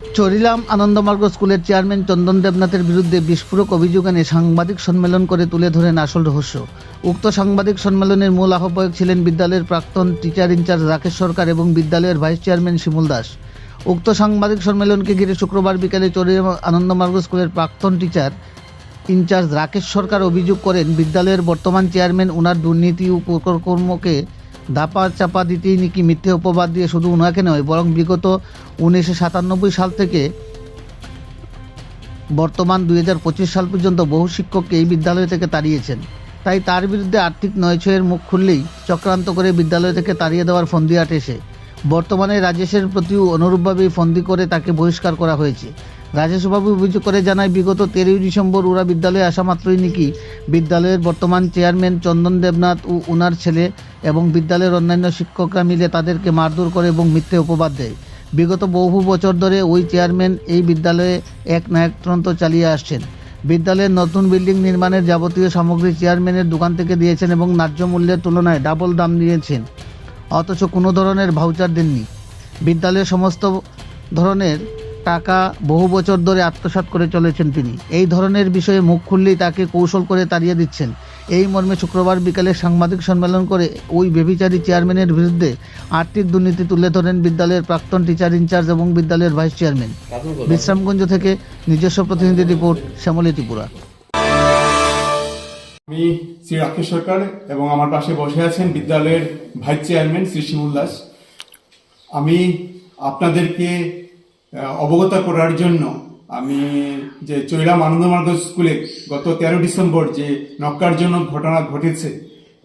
চরিলাম আনন্দমার্গ স্কুলের চেয়ারম্যান চন্দন দেবনাথের বিরুদ্ধে বিস্ফোরক অভিযোগ এনে সাংবাদিক সম্মেলন করে তুলে ধরেন আসল রহস্য। উক্ত সাংবাদিক সম্মেলনের মূল আহ্বায়ক ছিলেন বিদ্যালয়ের প্রাক্তন টিচার ইনচার্জ রাকেশ সরকার এবং বিদ্যালয়ের ভাইস চেয়ারম্যান শিমুল দাস। উক্ত সাংবাদিক সম্মেলনকে ঘিরে শুক্রবার বিকেলে চরিলাম আনন্দমার্গ স্কুলের প্রাক্তন টিচার ইনচার্জ রাকেশ সরকার অভিযোগ করেন, বিদ্যালয়ের বর্তমান চেয়ারম্যান উনার দুর্নীতি ও কুকর্মকে ধাপা চাপা দিতেই নাকি মিথ্যে অপবাদ দিয়ে শুধু উনাকে নয়, বরং বিগত উনিশশো সাতানব্বই সাল থেকে বর্তমান দুই হাজার পঁচিশ সাল পর্যন্ত বহু শিক্ষককে এই বিদ্যালয় থেকে তাড়িয়েছেন। তাই তার বিরুদ্ধে আর্থিক নয়ছয়ের মুখ খুললেই চক্রান্ত করে বিদ্যালয় থেকে তাড়িয়ে দেওয়ার ফন্দি আটে সে বর্তমানে রাজেশের প্রতিও অনুরূপভাবেই ফন্দি করে তাকে বহিষ্কার করা হয়েছে। রাজেশবাবু অভিযোগ করে জানায়, বিগত তেরোই ডিসেম্বর ওরা বিদ্যালয়ে আসা মাত্রই নাকি বিদ্যালয়ের বর্তমান চেয়ারম্যান চন্দন দেবনাথ ও উনার ছেলে এবং বিদ্যালয়ের অন্যান্য শিক্ষকরা মিলে তাদেরকে মারধর করে এবং মিথ্যে উপবাদ দেয়। বিগত বহু বছর ধরে ওই চেয়ারম্যান এই বিদ্যালয়ে এক নায়কতন্ত্র চালিয়ে আসছেন। বিদ্যালয়ের নতুন বিল্ডিং নির্মাণের যাবতীয় সামগ্রী চেয়ারম্যানের দোকান থেকে দিয়েছেন এবং ন্যায্য মূল্যের তুলনায় ডাবল দাম দিয়েছেন। অথচ কোনো ধরনের ভাউচার দেননি। বিদ্যালয়ের সমস্ত ধরনের টাকা বহু বছর ধরে আত্মসাৎ করে চলেছেন তিনি। এই ধরনের বিষয়ে মুখ খুললেই তাকে কৌশল করে তাড়িয়ে দিচ্ছেন। এই মর্মে শুক্রবার বিকালে সাংবাদিক সম্মেলন করে ওই বেবিচারী চেয়ারম্যানের বিরুদ্ধে আর্থিক দুর্নীতি তুলে ধরেন বিদ্যালয়ের প্রাক্তন টিচার ইনচার্জ এবং বিদ্যালয়ের ভাইস চেয়ারম্যান। বিশ্রামগঞ্জ থেকে নিজস্ব প্রতিনিধি রিপোর্ট, শ্যামলী ত্রিপুরা। আমি শ্রী রাকেশ সরকার এবং আমার পাশে বসে আছেন বিদ্যালয়ের ভাইস চেয়ারম্যান শ্রী শিমুল দাস। আমি আপনাদেরকে অবগত করার জন্য আমি যে চৈলাম আনন্দমার্গ স্কুলে গত তেরো ডিসেম্বর যে নক্কারজনক ঘটনা ঘটেছে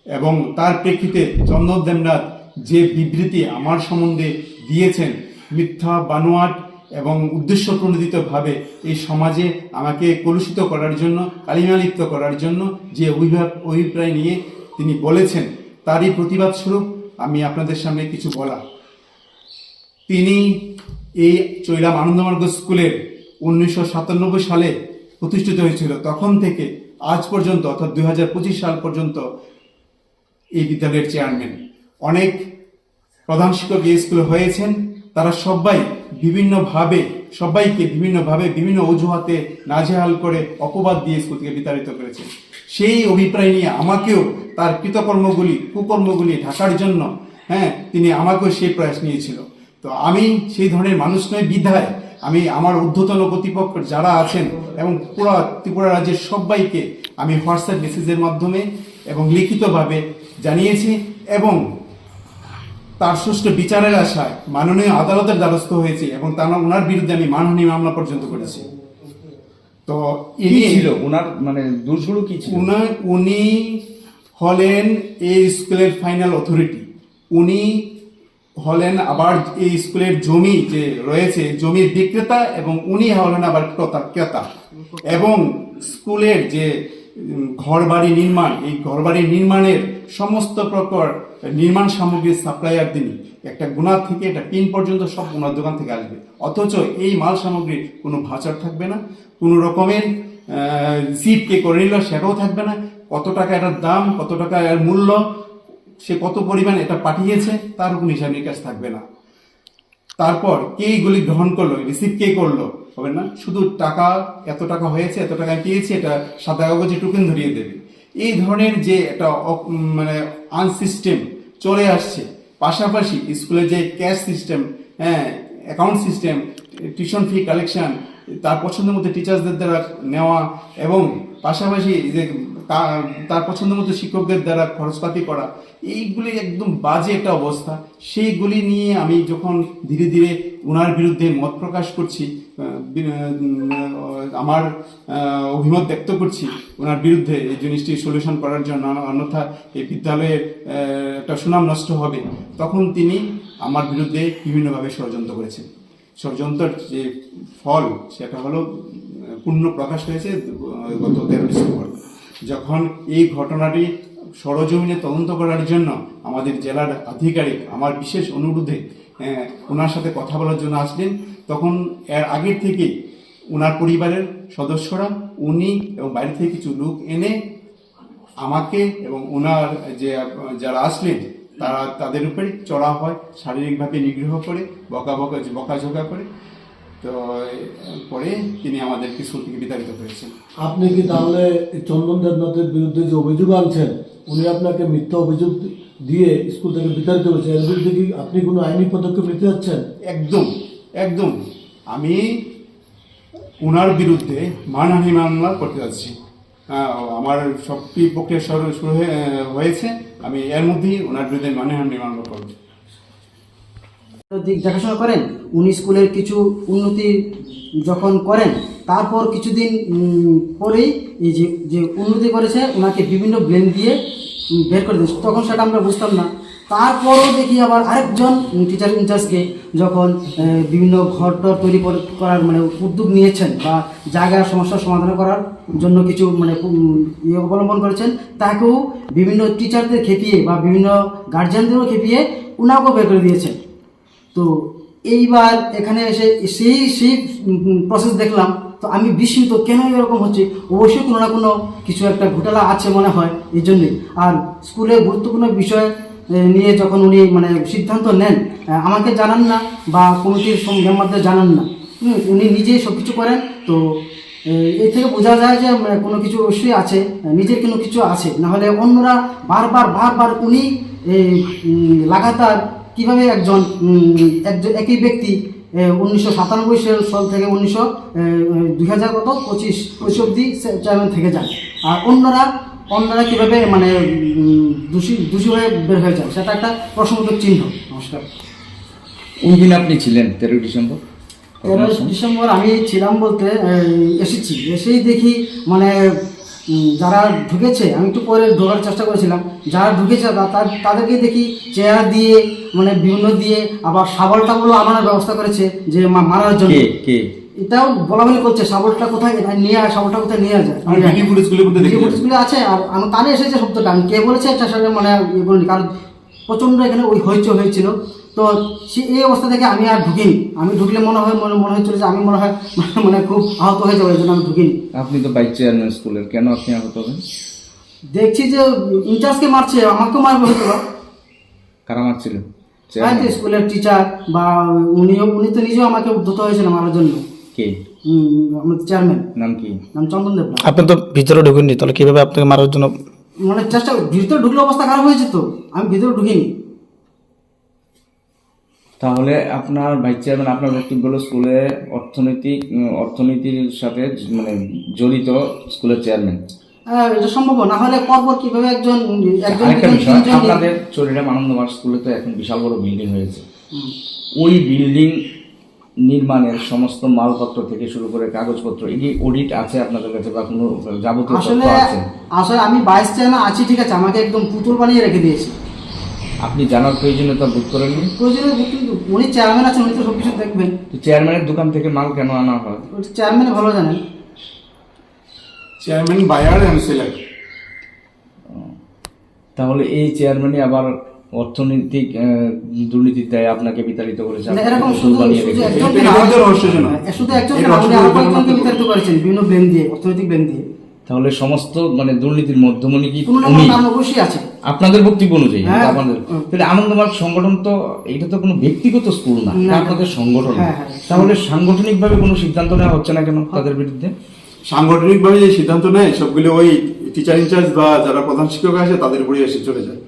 এবং তার প্রেক্ষিতে চন্দন দেবনাথ যে বিবৃতি আমার সম্বন্ধে দিয়েছেন, মিথ্যা, বানোয়াট এবং উদ্দেশ্য প্রণোদিতভাবে এই সমাজে আমাকে কলুষিত করার জন্য, কালিমালিপ্ত করার জন্য যে অভিভাব, অভিপ্রায় নিয়ে তিনি বলেছেন, তারই প্রতিবাদ স্বরূপ আমি আপনাদের সামনে কিছু বলা তিনি এই চৈলাম আনন্দমার্গ স্কুলের উনিশশো সাতানব্বই সালে প্রতিষ্ঠিত হয়েছিল। তখন থেকে আজ পর্যন্ত অর্থাৎ দু হাজার পঁচিশ সাল পর্যন্ত এই বিদ্যালয়ের চেয়ারম্যান। অনেক প্রধান শিক্ষক এই স্কুলে হয়েছেন। তারা সবাই বিভিন্নভাবে, সবাইকে বিভিন্নভাবে বিভিন্ন অজুহাতে নাজেহাল করে অপবাদ দিয়ে স্কুল থেকে বিতাড়িত করেছেন। সেই অভিপ্রায় নিয়ে আমাকেও তার কৃতকর্মগুলি, কুকর্মগুলি ঢাকার জন্য হ্যাঁ তিনি আমাকেও সেই প্রয়াস নিয়েছিল। তো আমি সেই ধরনের মানুষ নয় বিধায়। আমি আমার ঊর্ধ্বতন কর্তৃপক্ষ যারা আছেন এবং পুরা ত্রিপুরা রাজ্যের সবাইকে আমি হোয়াটসঅ্যাপ মেসেজের মাধ্যমে এবং লিখিতভাবে জানিয়েছি এবং তার সুষ্ঠু বিচারের আশায় মাননীয় আদালতের দ্বারস্থ হয়েছে এবং তার ওনার বিরুদ্ধে আমি মানহানি মামলা পর্যন্ত করেছি। তো ইনি ছিল? ওনার মানে দোষগুলো কি ছিল? উনি হলেন এই স্কুলের ফাইনাল অথরিটি। উনি হলেন আবার এই স্কুলের জমি যে রয়েছে, জমির বিক্রেতা এবং উনি হলেন আবার ক্রেতা ক্রেতা এবং স্কুলের যে ঘরবাড়ি নির্মাণ, এই ঘরবাড়ি নির্মাণের সমস্ত প্রকার নির্মাণ সামগ্রীর সাপ্লাইয়ার তিনি একটা গুণা থেকে একটা পিন পর্যন্ত সব গুণার দোকান থেকে আসবে। অথচ এই মাল সামগ্রীর কোনো ভাচার থাকবে না, কোনো রকমের জিপ কে করে নিল, সেটাও থাকবে না। কত টাকা এটার দাম, কত টাকা এর মূল্য সে কত পরিমাণ এটা পাঠিয়েছে, তার কোনো হিসাব নিকাশ থাকবে না। তারপর কে এইগুলি গ্রহণ করল রিসিভ কে করল, হবে না? শুধু টাকা, এত টাকা হয়েছে, এত টাকা পেয়েছি, এটা সাদা কাগজে টোকেন ধরিয়ে দেবে। এই ধরনের যে একটা মানে আনসিস্টেম চলে আসছে, পাশাপাশি স্কুলের যে ক্যাশ সিস্টেম হ্যাঁ account system, tuition fee collection, তার পছন্দের মতো টিচার্সদের দ্বারা নেওয়া, এবং পাশাপাশি যে তার পছন্দের মতো শিক্ষকদের দ্বারা খরচপাতি করা, এইগুলি একদম বাজে একটা অবস্থা। সেইগুলি নিয়ে আমি যখন ধীরে ধীরে ওনার বিরুদ্ধে মত প্রকাশ করছি আমার অভিমত ব্যক্ত করছি ওনার বিরুদ্ধে এই জিনিসটি সলিউশন করার জন্য, অন্যথা এই বিদ্যালয়ের একটা সুনাম নষ্ট হবে, তখন তিনি আমার বিরুদ্ধে বিভিন্নভাবে ষড়যন্ত্র করেছেন। ষড়যন্ত্রের যে ফল, সেটা হলো পূর্ণ প্রকাশ হয়েছে গত তেরো ডিসেম্বর। যখন এই ঘটনাটি সরজমিনে তদন্ত করার জন্য আমাদের জেলার আধিকারিক আমার বিশেষ অনুরোধে ওনার সাথে কথা বলার জন্য আসলেন, তখন এর আগের থেকে ওনার পরিবারের সদস্যরা, উনি এবং বাইরে থেকে কিছু লোক এনে আমাকে এবং ওনার যে, যারা আসলেন, তারা তাদের উপরে চড়া হয়, শারীরিকভাবে নিগ্রহ করে বকা বকা বকাঝকা করে। তো পরে তিনি আমাদেরকে স্কুল থেকে বিতাড়িত করেছেন। আপনি কি তাহলে চন্দন দেবনাথের বিরুদ্ধে যে অভিযোগ আনছেন উনি আপনাকে মিথ্যা অভিযোগ দিয়ে স্কুল থেকে বিতাড়িত করেছে এর বিরুদ্ধে কি আপনি কোনো আইনি পদক্ষেপ নিতে যাচ্ছেন? একদম একদম। আমি ওনার বিরুদ্ধে মানহানি মামলা করতে যাচ্ছি। আমার সবটি প্রক্রিয়া শুরু শুরু হয়েছে। আমি এর মধ্যেই ওনার বিরুদ্ধে মানহানি মামলা করব। দিক দেখাশোনা করেন, উনি স্কুলের কিছু উন্নতি যখন করেন, তারপর কিছুদিন পরেই এই যে যে উন্নতি করেছে ওনাকে বিভিন্ন ব্লেম দিয়ে বের করে দিয়েছে। তখন সেটা আমরা বুঝতাম না। তারপরও দেখি আবার আরেকজন টিচার ইনচার্জকে যখন বিভিন্ন ঘর টর তৈরি করার মানে উদ্যোগ নিয়েছেন বা জায়গার সমস্যার সমাধান করার জন্য কিছু মানে ইয়ে অবলম্বন করেছেন, তাকেও বিভিন্ন টিচারদের খেপিয়ে বা বিভিন্ন গার্জিয়ানদেরও খেপিয়ে উনাকেও বের করে দিয়েছেন। তো এইবার এখানে এসে সেই সেই প্রসেস দেখলাম। তো আমি বিস্মিত কেন এরকম হচ্ছে? অবশ্যই কোনো না কোনো কিছু একটা ঘোটালা আছে মনে হয় এই জন্যে। আর স্কুলে গুরুত্বপূর্ণ বিষয় নিয়ে যখন উনি মানে সিদ্ধান্ত নেন আমাকে জানান না বা কমিটির মেম্বারদের জানান না। উনি নিজেই সব কিছু করেন। তো এ, থেকে বোঝা যায় যে কোনো কিছু অবশ্যই আছে নিজের কোনো কিছু আছে। নাহলে অন্যরা বারবার বারবার উনি লাগাতার কীভাবে একজন একজন একই ব্যক্তি উনিশশো সাতানব্বই সাল থেকে উনিশশো দুই হাজার কত? পঁচিশ পঁচিশ অব্দি চেয়ারম্যান থেকে যান। আর অন্যরা অন্যরা কীভাবে মানে দোষী দোষী হয়ে বের হয়ে যায়? সেটা একটা প্রশ্নবোধক চিহ্ন। নমস্কার। কোন দিন আপনি ছিলেন? তেরোই ডিসেম্বর? তেরোই ডিসেম্বর আমি ছিলাম বলতে এসেছি। এসেই দেখি মানে যারা ঢুকেছে আমি একটু পরে ঢোকার চেষ্টা করেছিলাম যারা ঢুকেছে তাদেরকে দেখি চেয়ার দিয়ে মানে বিভিন্ন দিয়ে আবার শাবল টাবলও আনার ব্যবস্থা করেছে যে মা- মারার জন্য। কে? কে? এটাও বলা বলি করছে শাবলটা কোথায়? নিয়ে আয় শাবলটা কোথায় নিয়ে যায় ভিডিও দেখলাম। আছে আর আমি কানে এসেছে শব্দটা। আমি কে বলেছে এটা মানে ইয়ে কারণ প্রচণ্ড এখানে ওই হইচই হয়েছিল। তো সে এই অবস্থা থেকে আমি আর ঢুকিনি। আমি ঢুকলে মনে হয় মনে মনে হয়েছিল যে আমি মনে হয় মানে খুব আহত হয়ে যাব এই জন্য আমি ঢুকিনি। আপনি তো বাইক চেয়ারম্যান স্কুলের কেন আপনি আহত হবেন? দেখছি যে ইনচার্জকে মারছে আমাকেও মারবে হয়তো বা। কারা মারছিলেন হয়তো স্কুলের টিচার বা উনিও উনি তো নিজেও আমাকে উদ্ধত হয়েছিল মারার জন্য। কে? হুম, আমাদের চেয়ারম্যান নাম কি? নাম চন্দন দেব। আপনি তো ভিতরে ঢুকেননি তাহলে কীভাবে আপনাকে মারার জন্য মানে চেষ্টা ভিতরে ঢুকলে অবস্থা খারাপ হয়েছে তো আমি ভিতরে ঢুকিনি। তাহলে আপনার ভাইস চেয়ারম্যান আপনার বক্তব্য হলো স্কুলে অর্থনৈতিক অর্থনীতির সাথে মানে জড়িত স্কুলের চেয়ারম্যান। হ্যাঁ, এটা সম্ভব না। হলে পরপর কীভাবে একজন আপনাদের চরিরাম আনন্দমার স্কুলে তো এখন বিশাল বড় বিল্ডিং হয়েছে। ওই বিল্ডিং নির্মাণের সমস্ত মালপত্র থেকে শুরু করে কাগজপত্র এটি অডিট আছে আপনাদের কাছে বা কোনো যাবতীয় আসলে আমি বাইশ চেয়ারম্যান আছি ঠিক আছে আমাকে একদম পুতুল বানিয়ে রেখে দিয়েছে। আপনি জানার প্রয়োজনীয়তা বোধ করেননি? প্রয়োজনে উনি চেয়ারম্যান আছেন উনি তো সব কিছু দেখবেন। তো চেয়ারম্যানের দোকান থেকে মাল কেন আনা হয়? চেয়ারম্যান ভালো জানেন। চেয়ারম্যান বায়ার এন্ড সেলার তাহলে এই চেয়ারম্যানই আবার অর্থনৈতিক আহ, দুর্নীতির দায়ে আপনাকে বিতাড়িত করেছে। এরকম পুতুল শুধু বানিয়ে শুধু রেখেছে। একজনকে এটা না, কিন্তু রহস্যজনক। শুধু একজনকে এই না, উনি আরও রহস্যজনক কয়েকজনকে ব্যাপার। বিতাড়িত করেছেন বিভিন্ন ব্লেম দিয়ে অর্থনৈতিক ব্লেম দিয়ে। তাহলে সমস্ত মানে দুর্নীতির মধ্যমণি কি অবশ্যই আছে আপনাদের বক্তব্য অনুযায়ী হ্যাঁ। আপনাদের তাহলে আনন্দমার্গ সংগঠন তো এটা তো কোনো ব্যক্তিগত স্কুল না। আপনাদের সংগঠন হ্যাঁ, হ্যাঁ। তাহলে সাংগঠনিক ভাবে কোনো সিদ্ধান্ত নেওয়া হচ্ছে না কেন তাদের বিরুদ্ধে সাংগঠনিকভাবে যে সিদ্ধান্ত নেয় সবগুলো ওই টিচার ইনচার্জ বা যারা প্রধান শিক্ষক আছে তাদের উপরে এসে চলে যায়